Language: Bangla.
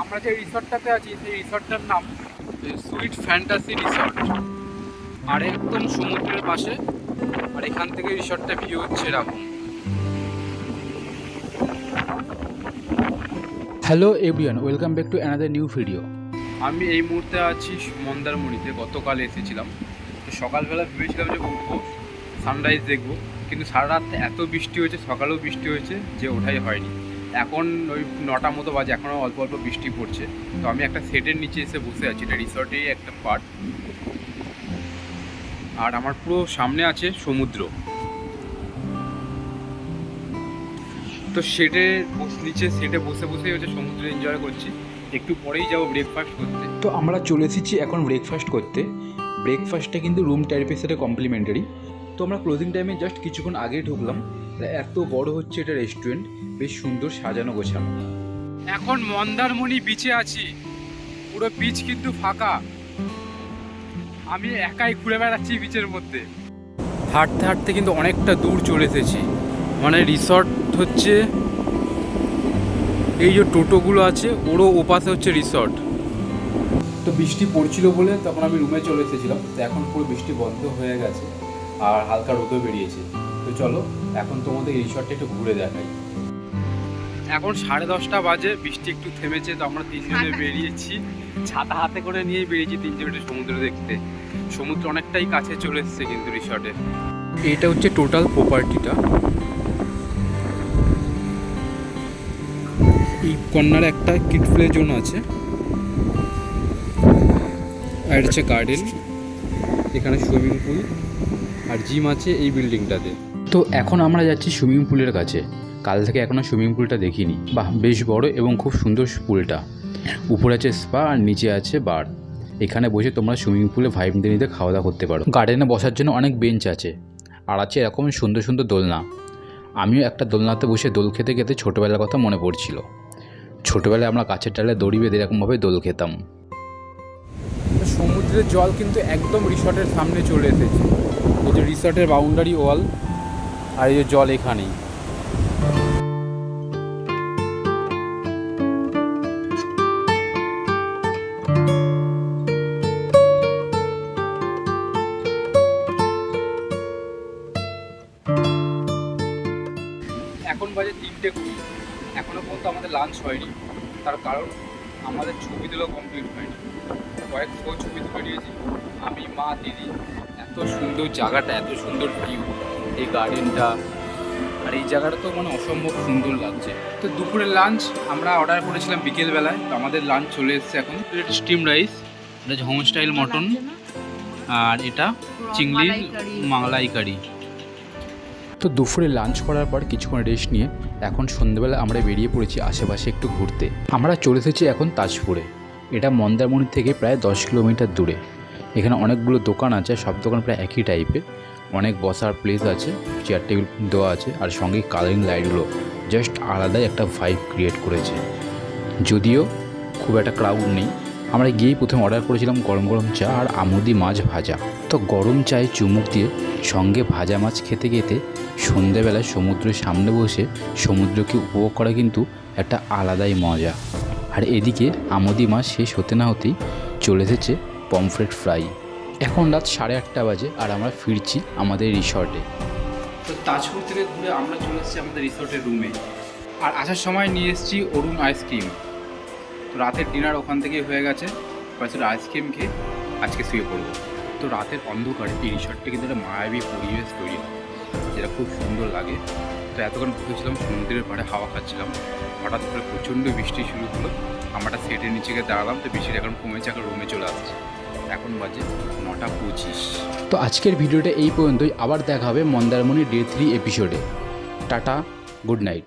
আমরা যে রিসর্টটাতে আছি সেই রিসর্টটার নাম সুইট ফ্যান্টাসি রিসর্ট আর একদম সমুদ্রের পাশে আর এখান থেকে রিসর্টটা ভিউ হচ্ছে এরকম hello everyone welcome back to another new video আমি এই মুহূর্তে আছি মন্দারমণিতে গতকাল এসেছিলাম। তো সকালবেলা ভেবেছিলাম যে উঠবো সানরাইজ দেখব কিন্তু সারা রাত এত বৃষ্টি হয়েছে সকালেও বৃষ্টি হয়েছে যে ওঠাই হয়নি। এখন ওই নটা মতো বাজে এখনও অল্প অল্প বৃষ্টি পড়ছে। তো আমি একটা সেটের নিচে এসে বসে আছি, এটা রিসর্টেরই একটা পার্ট আর আমার পুরো সামনে আছে সমুদ্র। তো সেটে নিচে সেটে বসে বসেই হচ্ছে সমুদ্র এনজয় করছি। একটু পরেই যাব ব্রেকফাস্ট করতে। তো আমরা চলে এসেছি এখন ব্রেকফাস্ট করতে। ব্রেকফাস্টটা কিন্তু রুম টাইপের সাথে কমপ্লিমেন্টারি তো আমরা ক্লোজিং টাইমে জাস্ট কিছুক্ষণ আগেই ঢুকলাম। এত বড় হচ্ছে এটা রেস্টুরেন্ট বেশ সুন্দর সাজানো গোছানো। এখন মন্দারমণি বিচে আছি। পুরো বিচ কিন্তু ফাঁকা। আমি একাই ঘুরে বেড়াচ্ছি বিচের মধ্যে। হাঁটতে হাঁটতে কিন্তু অনেকটা দূর চলে এসেছি। মানে রিসর্ট হচ্ছে এই যে টোটোগুলো আছে, ওরও ওপাশে হচ্ছে রিসর্ট তো বৃষ্টি পড়ছিল বলে তখন আমি রুমে চলে এসেছিলাম। তো এখন পুরো বৃষ্টি বন্ধ হয়ে গেছে। আর হালকা রোদও বেরিয়েছে। তো চলো এখন তোমাদের এই রিসর্টটা একটু ঘুরে দেখাই। এখন সাড়ে দশটা বাজে বৃষ্টি একটু থেমেছে তো আমরা তিনজনে বেরিয়েছি। ছাতা হাতে করে নিয়ে বেরিয়েছি তিনজনে সমুদ্র দেখতে। সমুদ্র অনেকটাই কাছে চলে এসেছে কিন্তু রিসর্টে। এটা হচ্ছে টোটাল প্রপার্টিটা। এই কর্নারে একটা কিড প্লে জোন আছে। আর হচ্ছে গার্ডেন। এখানে সুইমিং পুল। আর জিম আছে এই বিল্ডিংটাতে। তো এখন আমরা যাচ্ছি সুইমিং পুলের কাছে। কাল থেকে এখনও সুইমিং পুলটা দেখিনি। বাহ, বেশ বড় এবং খুব সুন্দর পুলটা। উপরে আছে স্পা আর নিচে আছে বার। এখানে বসে তোমরা সুইমিং পুলে ভাইব নিতে নিতে খাওয়া দাওয়া করতে পারো। গার্ডেনে বসার জন্য অনেক বেঞ্চ আছে। আর আছে এরকম সুন্দর সুন্দর দোলনা। আমিও একটা দোলনাতে বসে দোল খেতে খেতে ছোটোবেলার কথা মনে পড়ছিল। ছোটোবেলায় আমরা গাছের ডালে দড়ি বেঁধে এরকমভাবে দোল খেতাম। সমুদ্রের জল কিন্তু একদম রিসর্টের সামনে চলে এসেছে। এই যে রিসর্টের বাউন্ডারি ওয়াল আর এই যে জল এখানেই। এখন বাজে তিনটে কুড়ি। এখনও পর্যন্ত আমাদের লাঞ্চ হয়নি। তার কারণ আমাদের ছবি তুলো কমপ্লিট হয়নি। কয়েক ছবি তুলে নিয়েছি। আমি, মা, দিদি, এত সুন্দর জায়গাটা, এত সুন্দর ভিউ এই গার্ডেনটা আর এই জায়গাটা তো মানে অসম্ভব সুন্দর লাগছে। তো দুপুরের লাঞ্চ আমরা অর্ডার করেছিলাম বিকেলবেলায় তো আমাদের লাঞ্চ চলে এসেছে এখন। স্টিম রাইস এটা হচ্ছে হোম স্টাইল মটন আর এটা চিংড়ির মালাই কারি তো দুপুরে লাঞ্চ করার পর কিছুক্ষণ রেস্ট নিয়ে এখন সন্ধ্যেবেলা আমরা বেরিয়ে পড়েছি আশেপাশে একটু ঘুরতে। আমরা চলে এসেছি এখন তাজপুরে। এটা মন্দারমণি থেকে প্রায় দশ কিলোমিটার দূরে। এখানে অনেকগুলো দোকান আছে সব দোকান প্রায় একই টাইপের অনেক বসার প্লেস আছে চেয়ার টেবিল দেওয়া আছে, আর সঙ্গে কালারিং লাইটগুলো জাস্ট আলাদাই একটা ভাইব ক্রিয়েট করেছে। যদিও খুব একটা ক্রাউড নেই, আমরা গিয়েই প্রথমে অর্ডার করেছিলাম গরম গরম চা আর আমুদি মাছ ভাজা। তো গরম চায়ে চুমুক দিয়ে সঙ্গে ভাজা মাছ খেতে খেতে সন্ধেবেলায় সমুদ্রের সামনে বসে সমুদ্রকে উপভোগ করা কিন্তু একটা আলাদাই মজা। আর এদিকে আমদি মাছ শেষ হতে না হতেই চলে এসেছে পমফ্রেট ফ্রাই এখন রাত সাড়ে আটটা বাজে আর আমরা ফিরছি আমাদের রিসর্টে তো তাজপুর থেকে ঘুরে আমরা চলে এসেছি আমাদের রিসর্টের রুমে আর আসার সময় নিয়ে এসেছি অরুণ আইসক্রিম তো রাতের ডিনার ওখান থেকেই হয়ে গেছে। তারপরে আইসক্রিম খেয়ে আজকে শুয়ে পড়ব। তো রাতের অন্ধকারে এই রিসর্টটা কিন্তু একটা মায়াবী পরিবেশ তৈরি হয়। যেটা খুব সুন্দর লাগে। তো এতক্ষণ বসেছিলাম, সমুদ্রের পাড়ে হাওয়া খাচ্ছিলাম। হঠাৎ করে প্রচণ্ড বৃষ্টি শুরু হলো। আমরা সেটের নিচে গিয়ে দাঁড়ালাম। তো বৃষ্টিটা এখন কমেছে, এখন রুমে চলে আসছে। এখন বাজে নটা পঁচিশ। তো আজকের ভিডিওটা এই পর্যন্তই। আবার দেখা হবে মন্দারমণি ডে থ্রি এপিসোডে। Tata, good night.